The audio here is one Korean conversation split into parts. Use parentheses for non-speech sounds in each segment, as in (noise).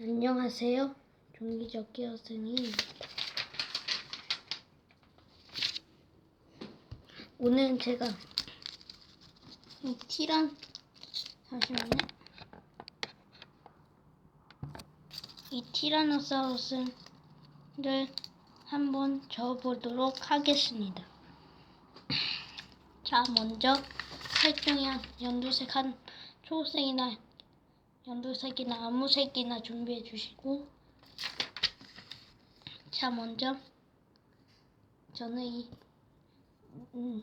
안녕하세요. 종기접기 여승입니다. 오늘 제가 이 티란 잠시만요. 이 티라노사우루스를 한번 저어보도록 하겠습니다. (clears throat) 자, 먼저 색종이랑 연두색 한 초록색이나 연두색이나 아무 색이나 준비해 주시고 자 먼저 저는 이 음,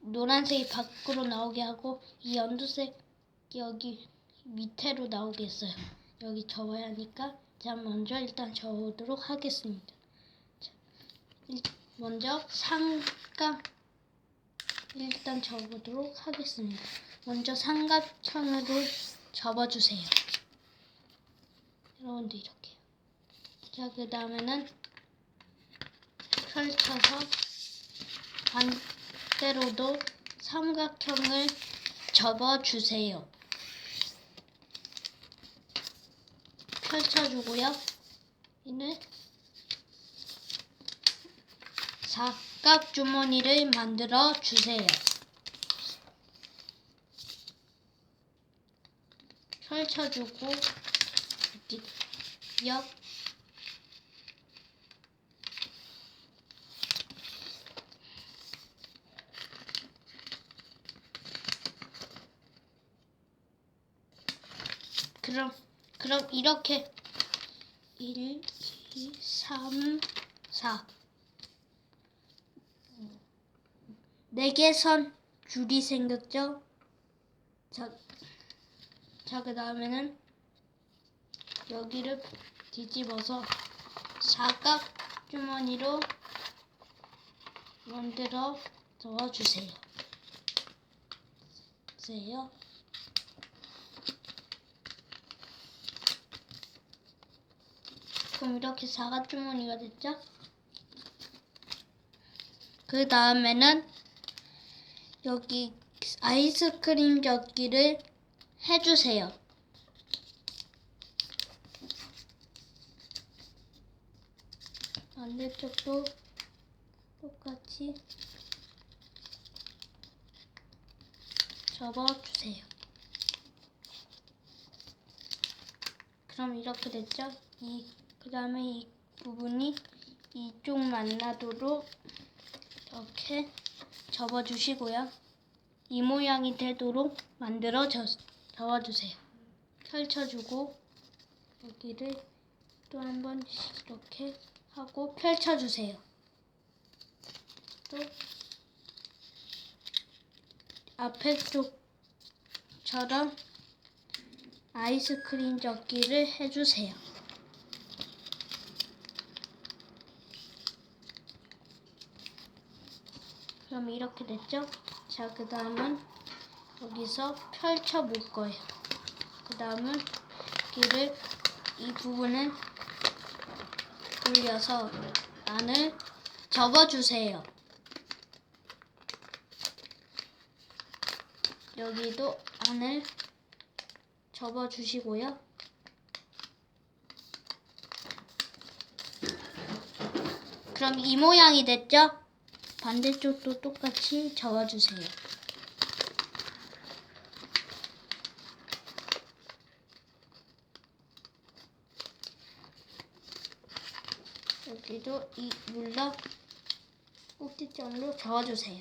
노란색이 밖으로 나오게 하고 이 연두색 여기 밑에로 나오게 했어요. 여기 접어야 하니까 자 먼저 일단 접어보도록 하겠습니다. 자, 일- 먼저 삼각 일단 접어보도록 하겠습니다. 먼저 삼각형으로 접어주세요. 여러분들 이렇게. 자, 그 다음에는 펼쳐서 반대로도 삼각형을 접어주세요. 펼쳐주고요. 이는 사각 주머니를 만들어 주세요. 이렇게 옆 그럼 그럼 이렇게. 1, 2, 3, 4 4개 선 줄이 생겼죠? 자, 자, 그 다음에는 여기를 뒤집어서 사각 주머니로 만들어 넣어주세요. 주세요. 그럼 이렇게 사각 주머니가 됐죠? 그 다음에는 여기 아이스크림 젓기를 해주세요. 반대쪽도 똑같이 접어주세요. 그럼 이렇게 됐죠? 이, 그 다음에 이 부분이 이쪽 만나도록 이렇게 접어주시고요. 이 모양이 되도록 만들어 져, 접어주세요. 펼쳐주고 여기를 또 한번 이렇게 하고 펼쳐주세요. 또 앞에 쪽처럼 아이스크림 접기를 해주세요. 그럼 이렇게 됐죠? 자, 그 다음은 여기서 펼쳐 볼 거예요. 그 다음은 길을 이 부분은 돌려서 안을 접어주세요. 여기도 안을 접어주시고요. 그럼 이 모양이 됐죠? 반대쪽도 똑같이 접어주세요. 여기도 이 물러 꼭지점으로 저어주세요.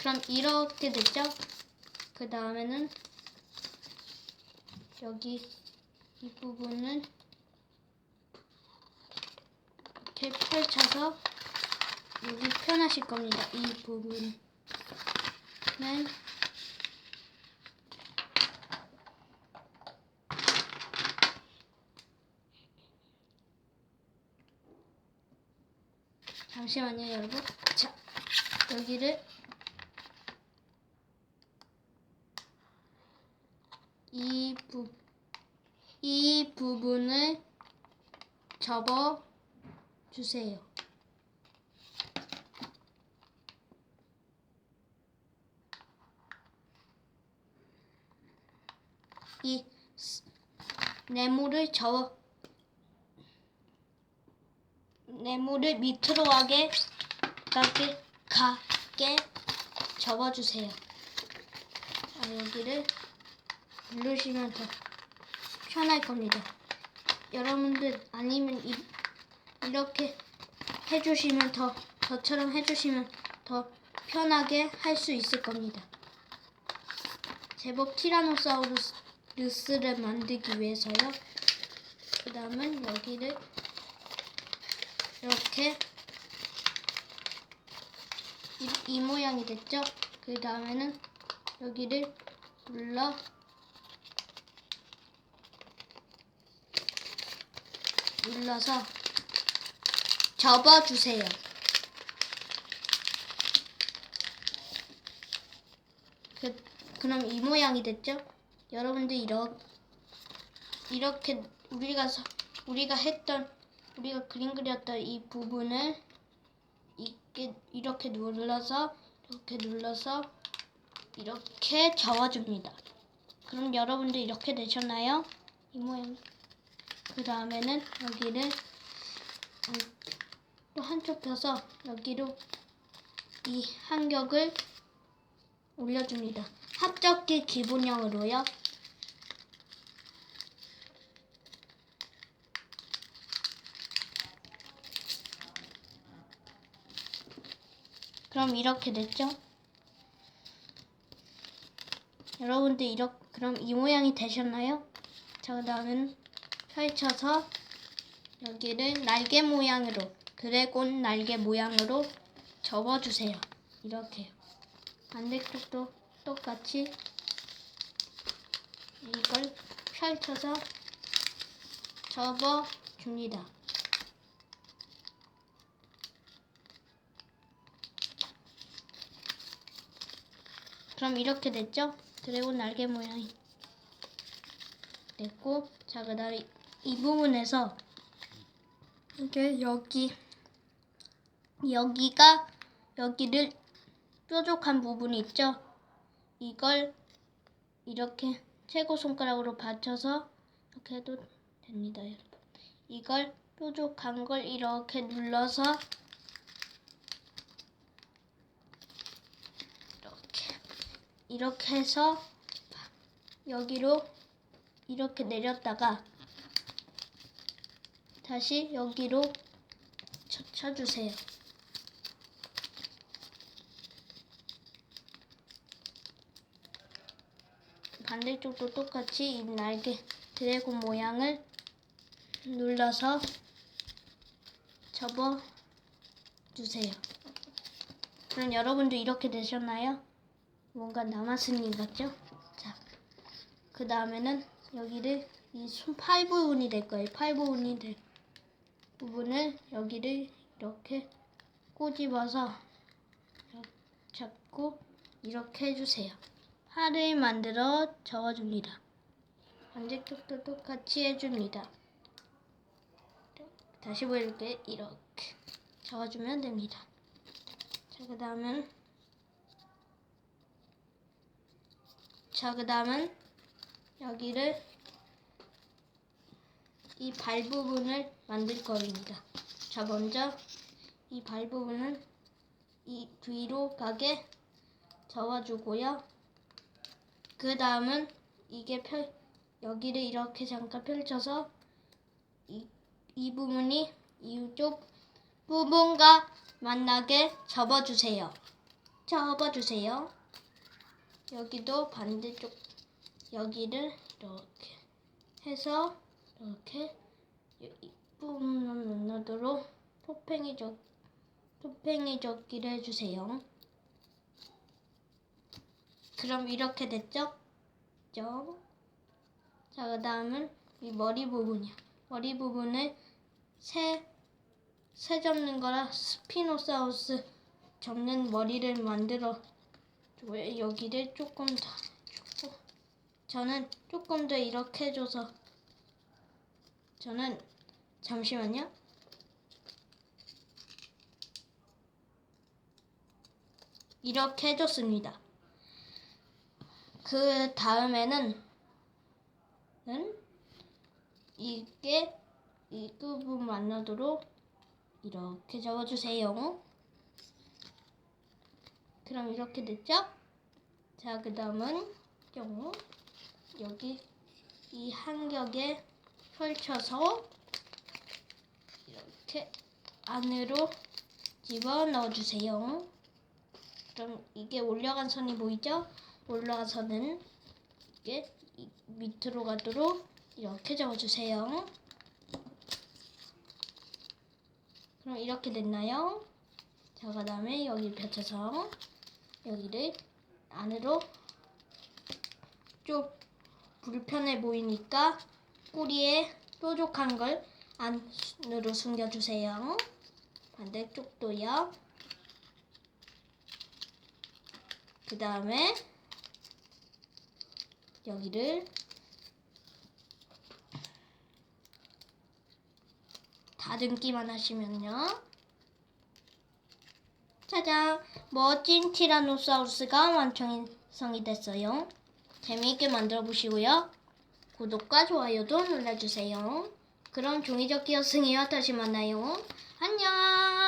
그럼 이렇게 됐죠? 그 다음에는 여기 이 부분은 이렇게 펼쳐서 여기 편하실 겁니다. 이 부분은 잠시만요, 여러분. 자, 여기를 이 부, 이 부분을 접어 주세요. 이 스- 네모를 저 네모를 밑으로 가게 가게 가게 접어주세요. 자, 여기를 누르시면 더 편할 겁니다. 여러분들 아니면 이, 이렇게 해주시면 더 저처럼 해주시면 더 편하게 할 수 있을 겁니다. 제법 티라노사우루스를 만들기 위해서요. 그 다음은 여기를 이렇게 이, 이 모양이 됐죠? 그 다음에는 여기를 눌러 눌러서 접어주세요. 그, 그럼 이 모양이 됐죠? 여러분들 이러, 이렇게 우리가 서- 우리가 했던 우리가 그림 그렸던 이 부분을 이렇게 이렇게 눌러서 이렇게 눌러서 이렇게 접어줍니다. 그럼 여러분들 이렇게 되셨나요? 이 모양. 그 다음에는 여기를 음, 또 한쪽 펴서 여기로 이 한 격을 올려줍니다. 합적기 기본형으로요. 그럼 이렇게 됐죠? 여러분들 이렇게 그럼 이 모양이 되셨나요? 자, 그다음은 펼쳐서 여기를 날개 모양으로 드래곤 날개 모양으로 접어주세요. 이렇게요. 반대쪽도 똑같이 이걸 펼쳐서 접어줍니다. 그럼 이렇게 됐죠? 드래곤 날개 모양이 됐고 자 그 다음에 이 부분에서 이게 여기 여기가 여기를 뾰족한 부분이 있죠? 이걸 이렇게 최고 손가락으로 받쳐서 이렇게 해도 됩니다, 여러분. 이걸 뾰족한 걸 이렇게 눌러서 이렇게 이렇게 해서 여기로 이렇게 내렸다가 다시 여기로 쳐, 쳐주세요. 반대쪽도 똑같이 이 날개 드래곤 모양을 눌러서 접어 주세요. 그럼 여러분도 이렇게 되셨나요? 뭔가 남았은 일 같죠? 자, 그 다음에는 여기를 이손 팔 부분이 될 거예요. 팔 부분이 될 부분을 여기를 이렇게 꼬집어서 이렇게 잡고 이렇게 해주세요. 팔을 만들어 접어줍니다. 반대쪽도 똑같이 해줍니다. 다시 보여줄게 이렇게 접어주면 됩니다. 자, 그 다음은 자, 그 다음은 여기를 이 발 부분을 만들 겁니다. 자, 먼저 이 발 부분은 이 뒤로 가게 접어주고요. 그 다음은 이게 펼 여기를 이렇게 잠깐 펼쳐서 이, 이 부분이 이쪽 부분과 만나게 접어주세요. 접어주세요. 여기도 반대쪽 여기를 이렇게 해서 이렇게 이 부분만 만나도록 토팽이 적 토팽이 적기를 해주세요. 그럼 이렇게 됐죠? 죠? 자, 그 다음은 이 머리 부분이요. 머리 부분을 새, 새 접는 거라 스피노사우스 접는 머리를 만들어 줘요. 여기를 조금 더 주고 저는 조금 더 이렇게 해줘서 저는 잠시만요. 이렇게 해줬습니다. 그 다음에는 는 이게 이 부분 만나도록 이렇게 접어주세요. 그럼 이렇게 됐죠? 자, 그 다음은 경우 여기 이 한 격에 펼쳐서 이렇게 안으로 집어 넣어주세요. 그럼 이게 올라간 선이 보이죠? 올라간 선은 이게 이 밑으로 가도록 이렇게 접어주세요. 그럼 이렇게 됐나요? 자, 그 다음에 여기 펼쳐서 여기를 안으로 좀 불편해 보이니까 꼬리에 뾰족한 걸 안으로 숨겨주세요. 반대쪽도요. 그 다음에 여기를 다듬기만 하시면요. 짜잔! 멋진 티라노사우루스가 완성이 됐어요. 재미있게 만들어 보시고요. 구독과 좋아요도 눌러주세요. 그럼 종이접기 여승이와 다시 만나요. 안녕!